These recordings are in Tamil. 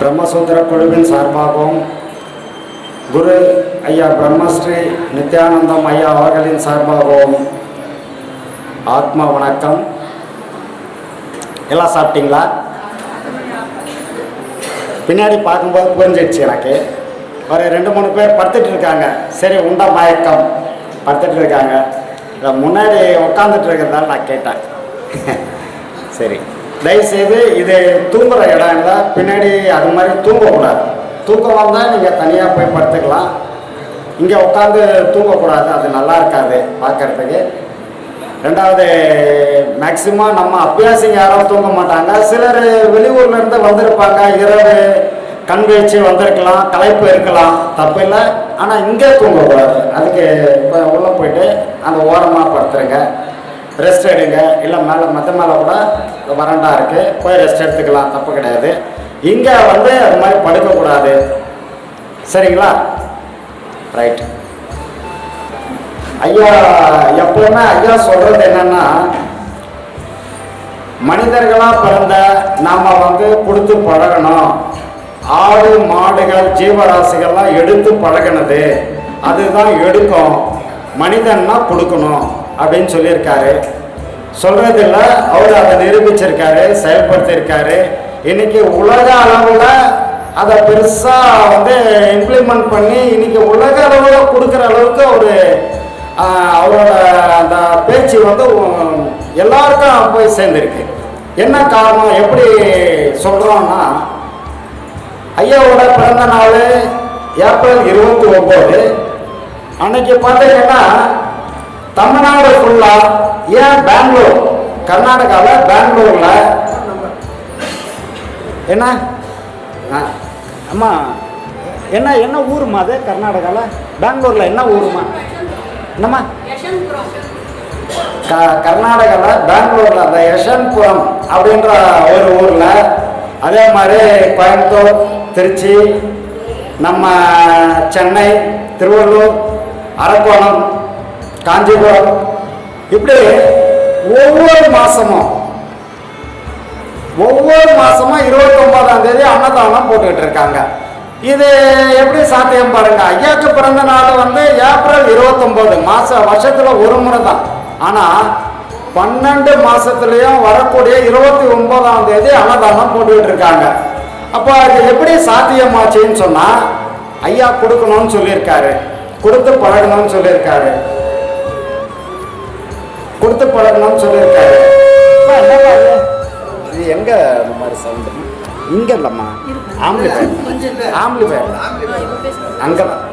பிரம்மசூத்திர குழுவின் சார்பாகவும் குரு ஐயா பிரம்மஸ்ரீ நித்யானந்தம் ஐயா அவர்களின் சார்பாகவும் ஆத்மா வணக்கம். எல்லாம் சாப்பிட்டீங்களா? பின்னாடி பார்க்கும்போது புரிஞ்சிடுச்சு எனக்கு. ஒரு ரெண்டு மூணு பேர் படுத்துட்டு இருக்காங்க. சரி உண்டா மயக்கம்? படுத்துட்டு இருக்காங்க. முன்னாடி உட்காந்துட்டு இருக்கிறதால நான் கேட்டேன். சரி. தயவுசெய்து இதை தூங்குற இடம் பின்னாடி அது மாதிரி தூங்கக்கூடாது. தூக்கம் வந்தால் நீங்கள் தனியாக போய் படுத்துக்கலாம். இங்கே உட்காந்து தூங்கக்கூடாது அது நல்லா இருக்காது பார்க்கறதுக்கு ரெண்டாவது மேக்சிமம் நம்ம அபியாசிங்க யாரும் தூங்க மாட்டாங்க. சிலர் வெளியூர்லேருந்து வந்திருப்பாங்க இரவு கண் வீழ்ச்சி வந்திருக்கலாம் களைப்பு இருக்கலாம் தப்பு இல்லை. ஆனால் இங்கே தூங்கக்கூடாது. அதுக்கு இப்போ உள்ளே போயிட்டு அந்த ஓரமாக படுத்துருங்க. ரெஸ்ட் எடுங்க. இல்லை மேலே மற்ற மேலே கூட வறண்டா இருக்குது போய் ரெஸ்ட் எடுத்துக்கலாம். தப்பு கிடையாது. இங்கே வந்து அது மாதிரி படுக்கக்கூடாது சரிங்களா? ரைட் ஐயா எப்பவுமே ஐயா சொல்கிறது என்னென்னா மனிதர்களாக பிறந்த நாம் வந்து கொடுத்து பழகணும். ஆடு மாடுகள் ஜீவராசிகள்லாம் எடுத்து பழகினது. அதுதான் எடுக்கும். மனிதன்னா கொடுக்கணும். அப்படின்னு சொல்லியிருக்காரு. சொல்கிறதில்ல அவர் அதை நிரூபிச்சிருக்காரு செயல்படுத்தியிருக்காரு. இன்னைக்கு உலக அளவில் அதை பெருசாக வந்து இம்ப்ளிமெண்ட் பண்ணி இன்னைக்கு உலக அளவில் கொடுக்குற அளவுக்கு அவர் அவரோட அந்த பேச்சு வந்து எல்லாருக்கும் போய் சேர்ந்துருக்கு. என்ன காரணம் எப்படி சொல்கிறோன்னா ஐயாவோட பிறந்த நாள் ஏப்ரல் இருபத்தி ஒம்பது. அன்னைக்கு பார்த்தீங்கன்னா தமிழ்நாடு ஃபுல்லா ஏன் பெங்களூர்? கர்நாடகாவில் பெங்களூரில்? என்ன? அம்மா என்ன என்ன ஊருமா அது? கர்நாடகாவில் பெங்களூரில் என்ன ஊருமா என்னம்மா? க கர்நாடகாவில் பெங்களூரில் அந்த யசன்புரம் அப்படின்ற ஒரு ஊரில் அதே மாதிரி கோயம்புத்தூர் திருச்சி நம்ம சென்னை திருவள்ளூர் அரக்கோணம் காஞ்சிபுரம். இப்படி ஒவ்வொரு மாதமும் ஒவ்வொரு மாசமும் இருபத்தி ஒன்பதாம் தேதி அன்னதானம் போட்டுக்கிட்டு இருக்காங்க. இது எப்படி சாத்தியம் பாருங்க? ஐயாக்கு பிறந்த நாள் வந்து ஏப்ரல் இருபத்தொம்போது மாச வருஷத்துல ஒரு முறை தான் ஆனா பன்னெண்டு மாசத்துலயும் வரக்கூடிய இருபத்தி ஒன்பதாம் தேதி அன்னதானம் போட்டுக்கிட்டு இருக்காங்க. அப்போ அது எப்படி சாத்தியமாச்சுன்னு சொன்னா ஐயா கொடுக்கணும்னு சொல்லியிருக்காரு. கொடுத்து பழகணும்னு சொல்லியிருக்காரு. கொடுத்து பழகணும்னு சொல்லியிருக்காரு. இது? எங்க இந்த மாதிரி சவுண்டு? இங்க இல்லம்மா. ஆம்பிளிஃபயர் ஆம்பிளிஃபயர் அங்கதான்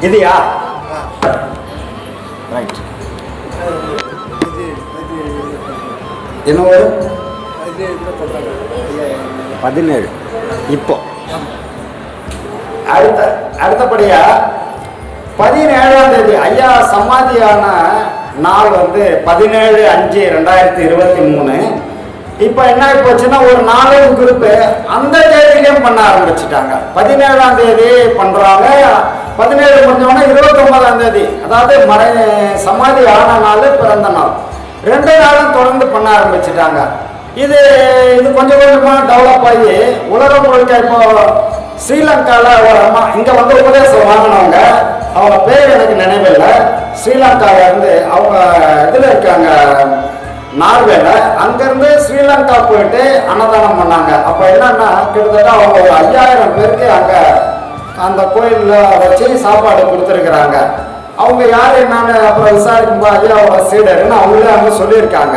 இதுயா ரைட் என்ன ஒரு பதினேழு. இப்போ. அடுத்த அடுத்தபடியா? பதினேழாம் தேதி ஐயா சமாதியான நாள் வந்து பதினேழு அஞ்சு ரெண்டாயிரத்தி இருபத்தி மூணு. இப்போ என்ன போச்சுன்னா ஒரு நாலு குரூப்பு அந்த தேதியிலையும் பண்ண ஆரம்பிச்சிட்டாங்க. பதினேழாம் தேதி பண்ணுறாங்க பதினேழு முடிஞ்சவொடனே இருபத்தொம்பதாம் தேதி அதாவது மறை சமாதி ஆன நாள் பிறந்த நாள். ரெண்டு நாளும் தொடர்ந்து பண்ண ஆரம்பிச்சிட்டாங்க. இது இது கொஞ்சம் கொஞ்சமாக டெவலப் ஆகி உலகம் முழுக்க இப்போ ஸ்ரீலங்காவில் ஒரு அம்மா இங்கே வந்து உபதேசம் வாங்கினவங்க. அவங்க பேர் எனக்கு நினைவில்லை. ஸ்ரீலங்கால இருந்து அவங்க இதுல இருக்காங்க நார்வேல. அங்கிருந்து ஸ்ரீலங்கா போயிட்டு அன்னதானம் பண்ணாங்க. அப்ப என்னன்னா கிட்டத்தட்ட அவங்க ஒரு ஐயாயிரம் பேருக்கு அங்க அந்த கோயில்ல வச்சு சாப்பாடு கொடுத்துருக்குறாங்க. அவங்க யார் என்னன்னு அப்புறம் விசாரிக்கும்போது ஐயாவோட சீடர்னு அவங்களே அங்கே சொல்லியிருக்காங்க.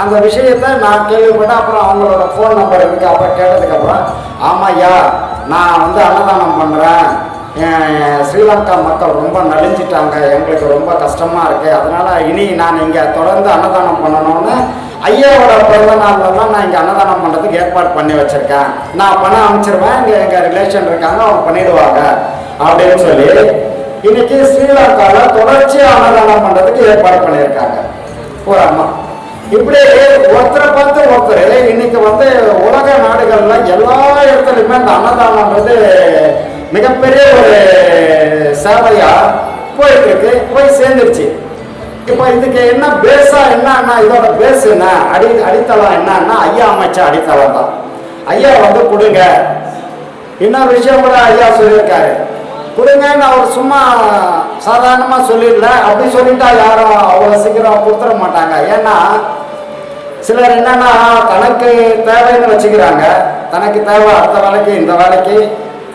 அந்த விஷயத்த நான் கேள்விப்பட்டேன். அப்புறம் அவங்களோட ஃபோன் நம்பர் இருக்கு. அப்போ கேட்டதுக்கப்புறம் ஆமாம் ஐயா நான் வந்து அன்னதானம் பண்ணுறேன் ஸ்ரீலங்கா மக்கள் ரொம்ப நலிஞ்சிட்டாங்க எங்களுக்கு ரொம்ப கஷ்டமாக இருக்குது அதனால் இனி நான் இங்கே தொடர்ந்து அன்னதானம் பண்ணணும்னு ஐயாவோட பிறந்த நாள்லாம் நான் இங்கே அன்னதானம் பண்ணுறதுக்கு ஏற்பாடு பண்ணி வச்சுருக்கேன். நான் பணம் அமைச்சிருவேன் இங்கே எங்கள் ரிலேஷன் இருக்காங்க அவங்க பண்ணிடுவாங்க. அப்படின்னு சொல்லி இன்னைக்கு ஸ்ரீலங்காவில் தொடர்ச்சியாக அன்னதானம் பண்ணுறதுக்கு ஏற்பாடு பண்ணியிருக்காங்க. ஒரு அம்மா. இப்படி ஒருத்தரை பார்த்து ஒருத்தர். இன்னைக்கு வந்து உலக நாடுகளில் எல்லா இடத்துலையுமே இந்த அன்னதானம்ன்றது மிகப்பெரிய ஒரு சேவையா போயிட்டு இருக்கு போய் சேர்ந்துருச்சு. இப்போ இதுக்கு என்ன பேஸா என்னன்னா இதோட பேஸ் என்ன? அடி அடித்தளம் என்னன்னா ஐயா அமைச்ச அடித்தளம் தான். ஐயா வந்து கொடுங்க. இன்னொரு விஷயம் கூட ஐயா சொல்லியிருக்காரு. கொடுங்கன்னு அவர் சும்மா சாதாரணமாக சொல்லிடல. அப்படி சொல்லிட்டா யாரும் அவ்வளோ சீக்கிரம் கொடுத்துட மாட்டாங்க. ஏன்னா சிலர் என்னன்னா தனக்கு தேவைன்னு வச்சுக்கிறாங்க. தனக்கு தேவை அடுத்த வேலைக்கு இந்த வேலைக்கு.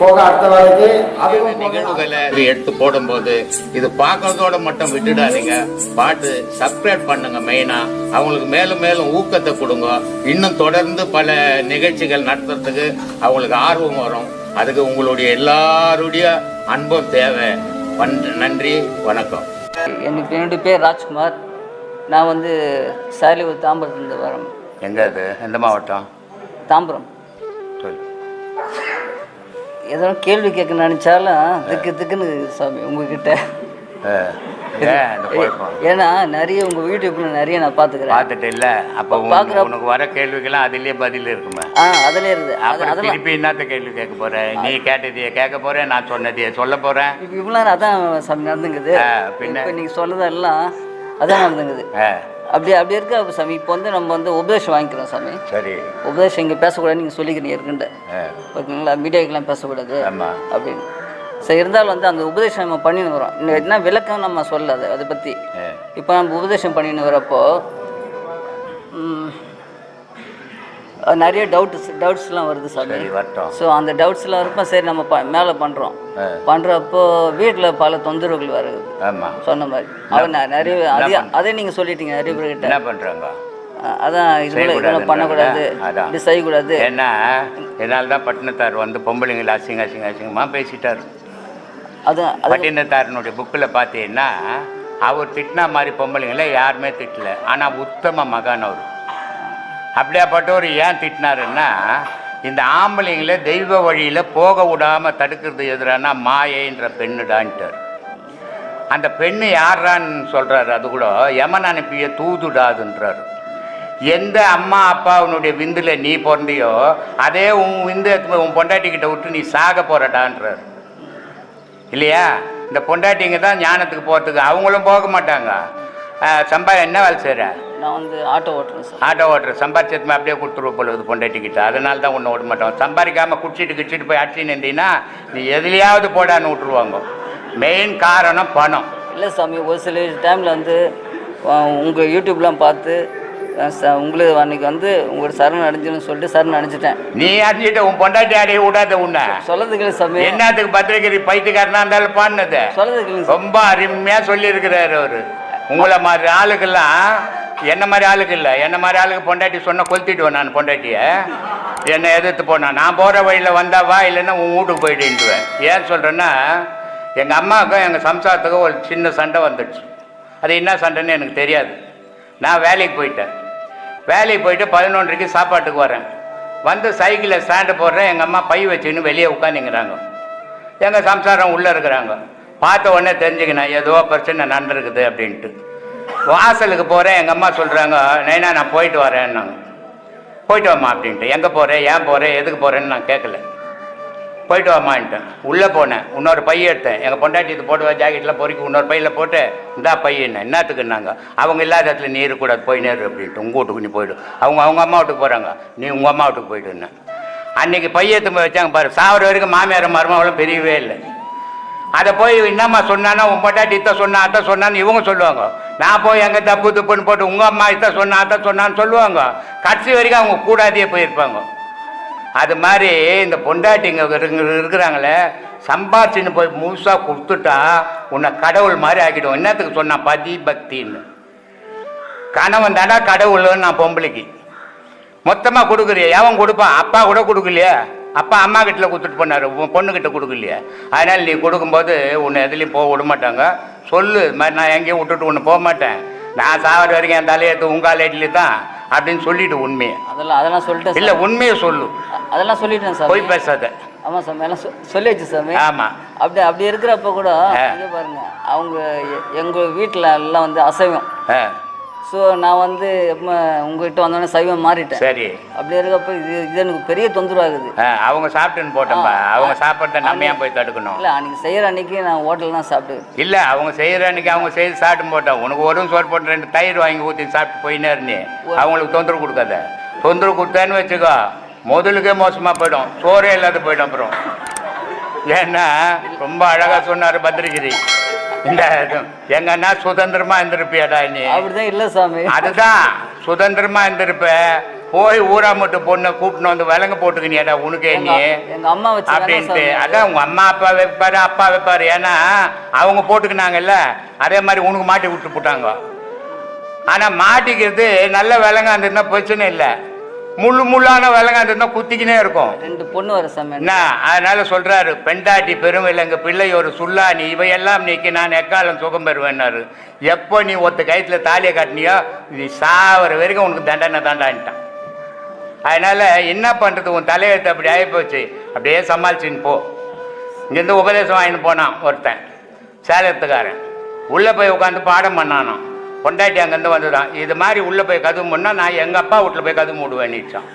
போக அடுத்த வேலைக்கு அதுவும் நிகழ்வுகளை இது எடுத்து போடும்போது இது பார்க்கறதோட மட்டும் விட்டுடாதீங்க. பாட்டு சப்ஸ்கிரைப் பண்ணுங்க மெயினா அவங்களுக்கு மேலும் மேலும் ஊக்கத்தை கொடுங்க. இன்னும் தொடர்ந்து பல நிகழ்ச்சிகள் நடத்துறதுக்கு அவங்களுக்கு ஆர்வம் வரும். அதுக்கு உங்களுடைய எல்லாருடைய அன்பும் தேவை. நன்றி வணக்கம். எனக்கு என்னுடைய பேர் ராஜ்குமார். நான் வந்து சாலியூர் தாம்பரத்துலேருந்து வரேன். எங்க அது? எந்த மாவட்டம்? தாம்பரம். ஏதோ கேள்வி கேட்க நினச்சாலும் திக்கு திக்குன்னு சாமி உங்ககிட்ட. ஏன்னா நிறைய உங்கள் யூடியூப்ல நிறைய நான் பார்த்துக்கிறேன். பார்த்துட்டு இல்ல. அப்ப பார்க்குற- உனக்கு வர கேள்விக்கெல்லாம் அதுலயே பதில் இருக்குமே. ஆ அதில் இருக்குது அது அப்புறம் திருப்பி என்னத்த கேள்வி கேட்க போற? நீ கேட்டதையே கேட்க போறேன் நான் சொன்னதையே சொல்ல போறேன். இப்போ இவ்வளோ அதான் சாமி நடந்துங்குது. பின்ன? நீங்கள் சொன்னதெல்லாம் அதான் நடந்துங்குது. அப்படி அப்படி இருக்க. சாமி இப்போ வந்து நம்ம வந்து உபதேசம் வாங்கிக்கிறோம் சாமி. சரி. உபதேசம் இங்கே பேசக்கூடாதுன்னு நீங்கள் சொல்லிக்கிறீங்க இருக்குண்ட ஆ, ஓகேங்களா? மீடியாக்கெல்லாம் பேசக்கூடாது. அப்படின்னு. சரி இருந்தாலும் வந்து அந்த உபதேசம் நம்ம பண்ணின்னு வரோம் என்ன விளக்கம் நம்ம சொல்லல அதை பற்றி இப்போ நம்ம உபதேசம் பண்ணின்னு வரப்போ நிறைய டவுட்ஸ் டவுட்ஸ்லாம் வருது சாமி. ஸோ அந்த டவுட்ஸ்லாம் இருப்போம். சரி நம்ம ப மேலே பண்ணுறோம் பண்ணுறப்போ வீட்டில் பல தொந்தரவுகள் வருது. ஆமா. சொன்ன மாதிரி. அவன் நிறைய அதே அதே நீங்கள் சொல்லிட்டீங்க நிறைய பேர்கிட்ட. என்ன பண்றாங்க? அஹ் அதான் இதெல்லாம் பண்ணக்கூடாது. அதான். இப்படி செய்யக்கூடாது. ஏன்னா என்னால் தான் பட்டினத்தார் வந்து பொம்பளைங்களை அசிங்க அசிங்க அசிங்கமா பேசிட்டார். அதான் அது பட்டினத்தாரனுடைய புக்கில் பார்த்தீங்கன்னா அவர் திட்டினா மாதிரி பொம்பளைங்களை யாருமே திட்டல. ஆனால் உத்தம மகான் அவர். அப்படியாப்பட்டவர் ஏன் திட்டினாருன்னா இந்த ஆம்பளைங்களை தெய்வ வழியில் போக விடாமல் தடுக்கிறது எதிரானா மாயைன்ற பெண்ணுடான்ட்டார். அந்த பெண்ணு யாரான்னு சொல்கிறாரு அது கூட யமன் அனுப்பிய தூதுடாதுன்றார். எந்த அம்மா அப்பாவுனுடைய விந்தில் நீ பிறந்தியோ அதே உன் விந்து உன் பொண்டாட்டிக்கிட்ட விட்டு நீ சாக போகிறடான்றார் இல்லையா? இந்த பொண்டாட்டிங்க தான் ஞானத்துக்கு போகிறதுக்கு அவங்களும் போக மாட்டாங்க. சம்பா என்ன வேலை செய்கிற நான் வந்து ஆட்டோ ஓட்டுறேன் சார். ஆட்டோ ஓட்டுற சம்பாரிச்சதுமே அப்படியே கொடுத்துருவ போல பொண்டாட்டிக்கிட்ட. அதனால தான் ஒன்று ஓட மாட்டோம். சம்பாதிக்காமல் குடிச்சிட்டு கிடிச்சிட்டு போய் அடிச்சு நின்றீங்கன்னா நீ எதுலையாவது போடான்னு விட்டுருவாங்க. மெயின் காரணம் பணம். இல்லை சாமி ஒரு சில டைமில் வந்து உங்கள் யூடியூப்லாம் பார்த்து உங்களுக்கு அன்னைக்கு வந்து உங்களோட சரண் அடைஞ்சுன்னு சொல்லிட்டு சரண் அடைஞ்சிட்டேன். நீ அடிச்சுட்டு உன் பொண்டாட்டி அடைய விடாத உன்னை. சொல்லதுக்கு சாமி. என்னத்துக்கு பத்திரிக்கை பைத்தியக்காரனா இருந்தாலும் பாடினது? சொல்லதுக்கு. ரொம்ப அருமையாக சொல்லியிருக்கிறாரு அவரு. உங்களை மாதிரி ஆளுக்கெல்லாம் என்ன மாதிரி ஆளுக்கு இல்லை? என்ன மாதிரி ஆளுக்கு பொண்டாட்டி சொன்ன கொளுத்திடுவேன் நான் பொண்டாட்டியை. என்னை எதிர்த்து போனேன் நான். போகிற வழியில் வந்தா வா இல்லைன்னா உன் வீட்டுக்கு போயிட்டுவேன் ஏன் சொல்கிறேன்னா எங்கள் அம்மாவுக்கும் எங்கள் சம்சாரத்துக்கும் ஒரு சின்ன சண்டை வந்துடுச்சு. அது என்ன சண்டைன்னு எனக்கு தெரியாது. நான் வேலைக்கு போயிட்டேன். வேலைக்கு போயிட்டு பதினொன்றைக்கு சாப்பாட்டுக்கு வரேன். வந்து சைக்கிளில் ஸ்டாண்டு போடுறேன். எங்கள் அம்மா பை வச்சுன்னு வெளியே உட்காந்துங்கிறாங்க எங்கள் சம்சாரம் உள்ளே இருக்கிறாங்க. பார்த்த உடனே தெரிஞ்சுக்கினேன் ஏதோ பிரச்சனை நடந்திருக்குது அப்படின்ட்டு. வாசலுக்கு போகிறேன் எங்கள் அம்மா சொல்கிறாங்க நைனா நான் போயிட்டு வரேன்னாங்க. போயிட்டு வாமா அப்படின்ட்டு. எங்கே போகிறேன் ஏன் போகிறேன் எதுக்கு போகிறேன்னு நான் கேட்கல போயிட்டு வாமான்ட்டேன் உள்ளே போனேன் இன்னொரு பைய எடுத்தேன். எங்கள் பொண்டாட்டி இது போட்டு ஜாக்கெட்டில் பொறுக்கி இன்னொரு பையில் போட்டு இந்தா பையன் என்னத்துக்குன்னாங்க அவங்க இல்லாத இடத்துல நீ இருக்கக்கூடாது போய் நேரு அப்படின்ட்டு. உங்கள் வீட்டுக்கு நீ போய்டு. அவங்க அவங்க அம்மா வீட்டுக்கு போகிறாங்க நீ உங்கள் அம்மா வீட்டுக்கு போயிடுன்னு அன்றைக்கி பையத்து போய் வச்சாங்க பாரு. சாவர வரைக்கும் மாமியார் மருமகளும் பெரியவே இல்லை. அதை போய் என்னம்மா சொன்னானா உன் பொண்டாட்டி இத்த சொன்னா அத்தை சொன்னான்னு இவங்க சொல்லுவாங்க. நான் போய் எங்கே தப்பு தப்புன்னு போட்டு உங்கள் அம்மா இத்த சொன்னா அத்தை சொன்னான்னு சொல்லுவாங்க. கடைசி வரைக்கும் அவங்க கூடாதே போயிருப்பாங்க. அது மாதிரி இந்த பொண்டாட்டிங்க இருக்கிறாங்களே சம்பாதிச்சுன்னு போய் முழுசாக கொடுத்துட்டா உன்னை கடவுள் மாதிரி ஆக்கிடும். என்னத்துக்கு சொன்னான் பதி பக்தின்னு கணவன் தானா கடவுள்னு நான் பொம்பளைக்கு. மொத்தமாக கொடுக்குறியா? எவன் கொடுப்பான்? அப்பா கூட கொடுக்கலையே? அப்பா அம்மா கிட்ட கொடுத்துட்டு போனாரு. உன் பொண்ணுக்கிட்ட கொடுக்கலையே. அதனால் நீ கொடுக்கும்போது உன்னை எதுலேயும் போக விட மாட்டாங்க. சொல்லு இது மாதிரி நான் எங்கேயும் விட்டுட்டு ஒன்று போக மாட்டேன். நான் சாவர வரைக்கும் என் தலையெடுத்து உங்கள் லேட்லி தான் அப்படின்னு சொல்லிட்டு உண்மையை. அதெல்லாம் அதெல்லாம் சொல்லிட்டேன் இல்லை. உண்மையை சொல்லு. அதெல்லாம் சொல்லிட்டேன் சாமி. போய் பேசாத. ஆமாம் சாமி எல்லாம் சொ- சொல்லியாச்சு சாமி. ஆமாம் அப்படி அப்படி இருக்கிறப்ப கூட பாருங்க அவங்க எ- எங்க வீட்டில் எல்லாம் வந்து அசைவம். ஆ. ஸோ நான் வந்து எப்போ உங்ககிட்ட வந்தோடனே சைவம் மாறிட்டேன். சரி. அப்படி இருக்கப்ப இது இது எனக்கு பெரிய தொந்தரவு ஆகுது ஆ, அவங்க சாப்பிட்டுன்னு போட்டோம்பா ஆ. அவங்க சாப்பிட்றத நம்ம ஏன் போய் தடுக்கணும்? இல்லை அன்றைக்கி செய்கிற அன்னைக்கு நான் ஹோட்டல் தான் சாப்பிட்டு இல்ல அவங்க செய்யற அன்னைக்கு அவங்க செய்து சாப்பிட்டு போட்டோம் உனக்கு ஒரு சோறு போட்டு ரெண்டு தயிர் வாங்கி ஊற்றி சாப்பிட்டு போயினே இருந்தே. அவங்களுக்கு தொந்தரவு கொடுக்காத. தொந்தரவு கொடுத்தேன்னு வச்சுக்கோ முதலுக்கே மோசமா போயிடும். சோறே இல்லாத போயிடும் அப்புறம். ஏன்னா ரொம்ப அழகா சொன்னாரு பத்ரகிரி. இந்த இது, எங்க அண்ணா சுதந்திரமா இருந்திருப்பியாடா நீ? அப்படி தான் இல்லை சாமி. அதுதான் சுதந்திரமா இருந்திருப்ப. போய் ஊரா மட்டும் பொண்ணை கூப்பிட்டு வந்து விலங்கு போட்டுக்கினியாடா உனக்கே நீ. அம்மா அப்படின்ட்டு. அதான் உங்க அம்மா அப்பா வைப்பாரு அப்பா வைப்பாரு. ஏன்னா அவங்க போட்டுக்கினாங்கல்ல அதே மாதிரி உனக்கு மாட்டி விட்டு போட்டாங்க. ஆனா மாட்டிக்கிறது நல்ல விலங்காந்து இருந்தா பிரச்சனை இல்லை. முள்ளு முள்ளான இருந்தா குத்திக்கினே இருக்கும். ரெண்டு பொண்ணு வர சாமி என்ன? அதனால சொல்றாரு பெண்டாட்டி பெருவிலங்கு பிள்ளை ஒரு சுல்லானி இவையெல்லாம் நீக்கி நான் எக்காலம் சுகம் பெறுவேன்னாரு எப்போ நீ ஒத்த கயிற்றுல தாலியை காட்டினியோ நீ சாவர வரைக்கும் உனக்கு தண்டனை தாண்டான்ட்டான். அதனால என்ன பண்றது? உன் தலையெழுத்து அப்படி ஆகிப்போச்சு அப்படியே சமாளிச்சுன்னு போ. இங்கேருந்து உபதேசம் வாங்கிட்டு போனான் ஒருத்தன் சேலத்துக்காரன். உள்ளே போய் உட்காந்து பாடம் பண்ணானாம். பொண்டாட்டி அங்கேருந்து வந்துதான் இது மாதிரி உள்ளே போய் கதவு முன்னா நான் எங்கள் அப்பா வீட்டில் போய் கதவு மூடுவேன் நீச்சான்.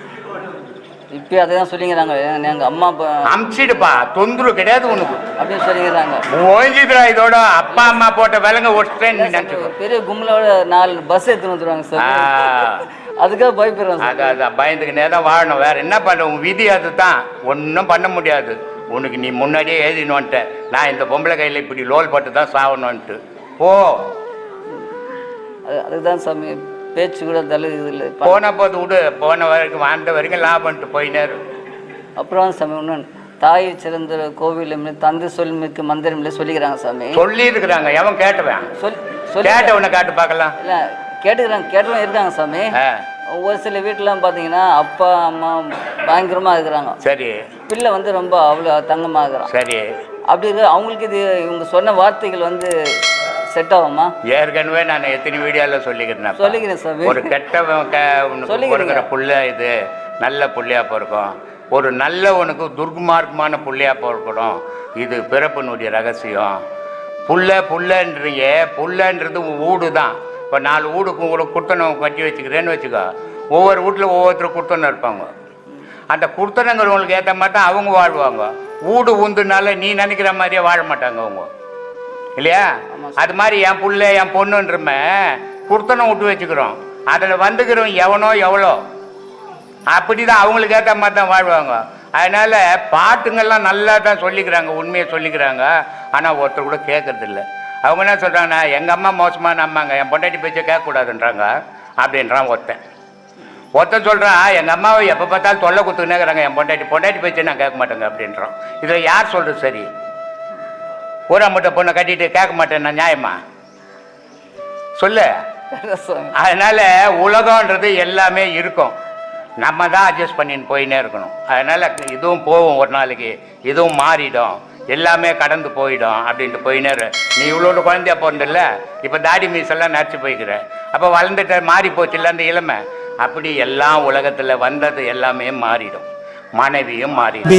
இப்போ அதை தான் சொல்லிங்கிறாங்க. எங்கள் அம்மா அப்பா அமிச்சிடுப்பா. தொந்தரவு கிடையாது உனக்கு. அப்படின்னு சொல்லிங்கிறாங்க. ஓஞ்சிதுடா இதோட அப்பா அம்மா போட்ட விலங்க ஒட்டுறேன்னு நீ நினச்சிக்கோ. பெரிய கும்பலோட நாலு பஸ் எடுத்துன்னு வந்துருவாங்க சார் அதுக்காக பயப்படுறேன் சார் அதான் அதான். பயந்துக்கினே தான் வாழணும். வேற என்ன பண்ண? உன் விதி அதுதான். ஒன்றும் பண்ண முடியாது. உனக்கு நீ முன்னாடியே எழுதினோன்ட்ட. நான் இந்த பொம்பளை கையில் இப்படி லோல் பட்டு தான் சாகணுன்ட்டு போ. அது அதுதான் சாமி பேச்சு கூட தலை இது இல்லை. போன போது விடு போன வரைக்கும் வாழ்ந்த வரைக்கும் லாபம்ட்டு போயினே இரு. அப்புறம் சாமி ஒன்று தாயை சிறந்த கோவில் தந்தை சொல்மிக்கு மந்திரம் சொல்லிக்கிறாங்க சாமி. சொல்லி இருக்கிறாங்க எவன் கேட்டவன்? சொல் கேட்டவனை காட்டு பார்க்கலாம். இல்லை கேட்டுக்கிறாங்க கேட்டவங்க இருக்காங்க சாமி. ஒரு சில வீட்டிலாம் பார்த்தீங்கன்னா அப்பா அம்மா பயங்கரமாக இருக்கிறாங்க. சரி. பிள்ளை வந்து ரொம்ப அவ்வளோ தங்கமாக இருக்கிறான். சரி. அப்படி இருக்கு அவங்களுக்கு இது இவங்க சொன்ன வார்த்தைகள் வந்து செட் ஆகுமா? ஏற்கனவே நான் எத்தனை வீடியோவில் சொல்லிக்கிறேன் சொல்லிக்கிறேன் சாமி. ஒரு கெட்டவன் க உனக்கு சொல்லிக்கிறீங்க. பொறுக்கிற புள்ள இது நல்ல புள்ளையா பிறக்கும். ஒரு நல்லவனுக்கு துர்மார்க்கமான புள்ளையா பிறக்கணும். இது பிறப்பினுடைய ரகசியம். புள்ள புள்ளன்றீங்க. புள்ளன்றது ஊடு தான் இப்போ நாலு வீடுக்கு உங்களுக்கு குர்த்தனம் கட்டி வச்சுக்கிறேன்னு வச்சுக்கோ. ஒவ்வொரு வீட்டில் ஒவ்வொருத்தரும் குர்த்தனம் இருப்பாங்க. அந்த குர்த்தனங்கிறவங்களுக்கு ஏற்ற மாதிரி தான் அவங்க வாழ்வாங்க. ஊடு உந்துனால நீ நினைக்கிற மாதிரியே வாழ மாட்டாங்க அவங்க. இல்லையா? அது மாதிரி என் புள்ள என் பொண்ணுன்றமே குர்த்தனம் விட்டு வச்சுக்கிறோம். அதில் வந்துக்கிறவன் எவனோ எவ்வளோ. அப்படிதான் அவங்களுக்கு ஏற்ற மாதிரி தான் வாழ்வாங்க. அதனால பாட்டுங்கள்லாம் நல்லா தான் சொல்லிக்கிறாங்க உண்மையை சொல்லிக்கிறாங்க. ஆனால் ஒருத்தர் கூட கேட்கறதில்ல அவங்க என்ன சொல்கிறாங்கன்னா எங்கள் அம்மா மோசமான அம்மாங்க. என் பொண்டாட்டி பேச்சை கேட்கக்கூடாதுன்றாங்க அப்படின்றான் ஒருத்தன். ஒருத்தன் சொல்கிறான் எங்கள் அம்மாவை எப்போ பார்த்தாலும் தொல்லை குத்துக்கினேங்கிறாங்க என் பொண்டாட்டி பொண்டாட்டி பேச்சை நான் கேட்க மாட்டேங்க அப்படின்றான். இதில் யார் சொல்கிறது சரி? ஊரா முட்டை பொண்ணை கட்டிட்டு கேட்க மாட்டேன் நான் நியாயமா? சொல்லு. அதனால உலகன்றது எல்லாமே இருக்கும். நம்ம தான் அட்ஜஸ்ட் பண்ணின்னு போயினே இருக்கணும். அதனால இதுவும் போகும் ஒரு நாளைக்கு. இதுவும் மாறிடும். எல்லாமே கடந்து போயிடும் அப்படின்ட்டு போயினே இரு. நீ இவ்வளோட குழந்தையா பிறந்தில்ல? இப்போ தாடி மீசெல்லாம் நரைச்சி போய்க்கிற. அப்போ வளர்ந்துட்ட மாறி போச்சுல்ல அந்த இளமை? அப்படி எல்லாம் உலகத்தில் வந்தது எல்லாமே மாறிடும். மனைவியும் மாறிடும்.